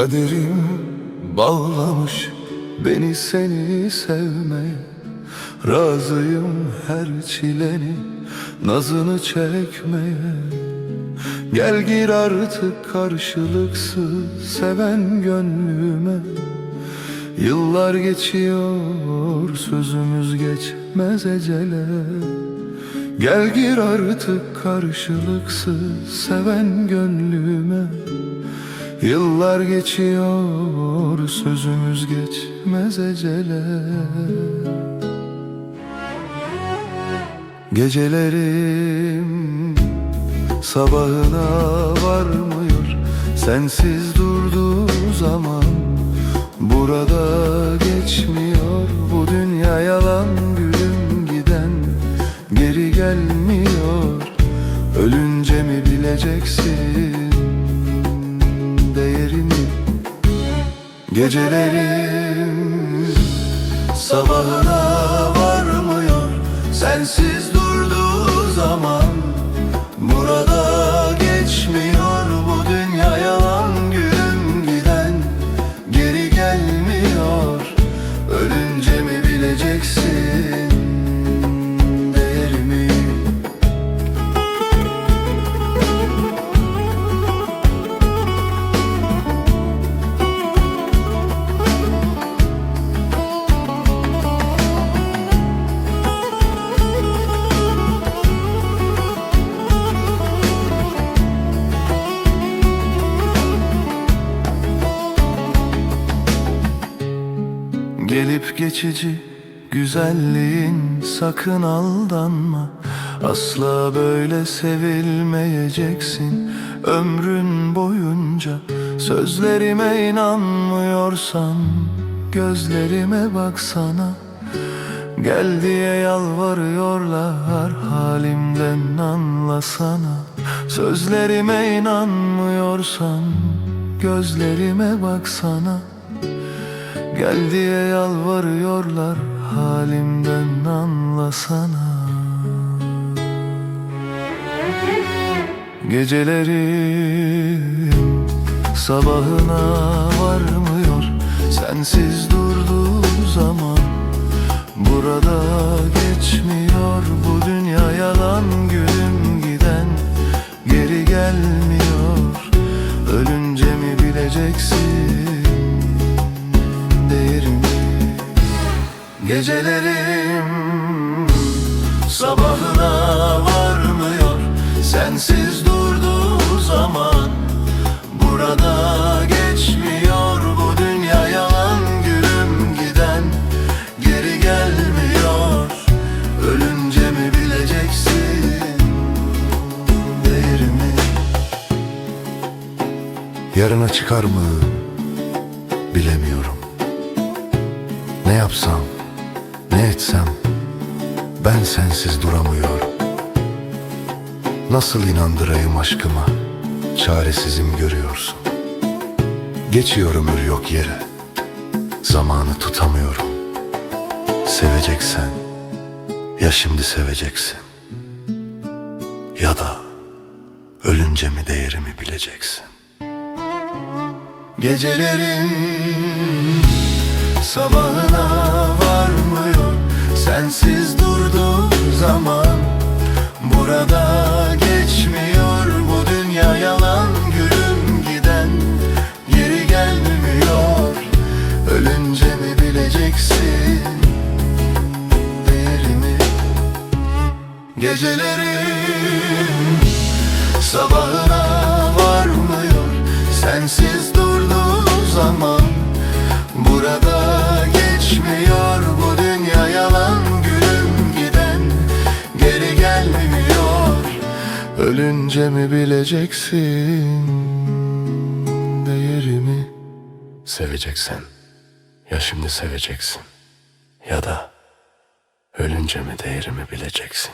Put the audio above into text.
Kaderim bağlamış beni seni sevmeye Razıyım her çileni nazını çekmeye. Gel gir artık karşılıksız seven gönlüme. Yıllar geçiyor sözümüz geçmez ecele. Gel gir artık karşılıksız seven gönlüme Yıllar geçiyor sözümüz geçmez ecele. Gecelerim sabahına varmıyor Sensiz durduğu zaman burada geçmiyor. Bu dünya yalan gülüm giden geri gelmiyor. Ölünce mi bileceksin Gecelerim sabahına varmıyor Sensiz Gelip geçici güzelliğin sakın aldanma. Asla böyle sevilmeyeceksin ömrün boyunca. Sözlerime inanmıyorsan gözlerime baksana. Gel diye yalvarıyorlar halimden anlasana. Sözlerime inanmıyorsan gözlerime baksana Gel diye yalvarıyorlar halimden anlasana. Gecelerim sabahına varmıyor Sensiz durduğu zaman Burada geçmiyor. Bu dünya yalan gülüm giden Geri gelmiyor. Ölünce mi bileceksin Gecelerim. Sabahına varmıyor Sensiz durduğu zaman. Burada geçmiyor bu dünya yalan gülüm giden. Geri gelmiyor ölünce mi bileceksin? Değerimi Yarına çıkar mı? Bilemiyorum sensiz duramıyorum Nasıl inandırayım aşkıma? Çaresizim görüyorsun. Geçiyor ömür yok yere. Zamanı tutamıyorum. Seveceksen Ya şimdi seveceksin? Ya da Ölünce mi değerimi bileceksin? Gecelerin sabahına zaman Burada geçmiyor bu dünya yalan gülüm giden Geri gelmiyor ölünce mi bileceksin değerimi? Gecelerin sabahına varmıyor Sensiz durduğu zaman Burada Ölünce mi bileceksin Değerimi? Seveceksen Ya şimdi seveceksin Ya da Ölünce mi değerimi bileceksin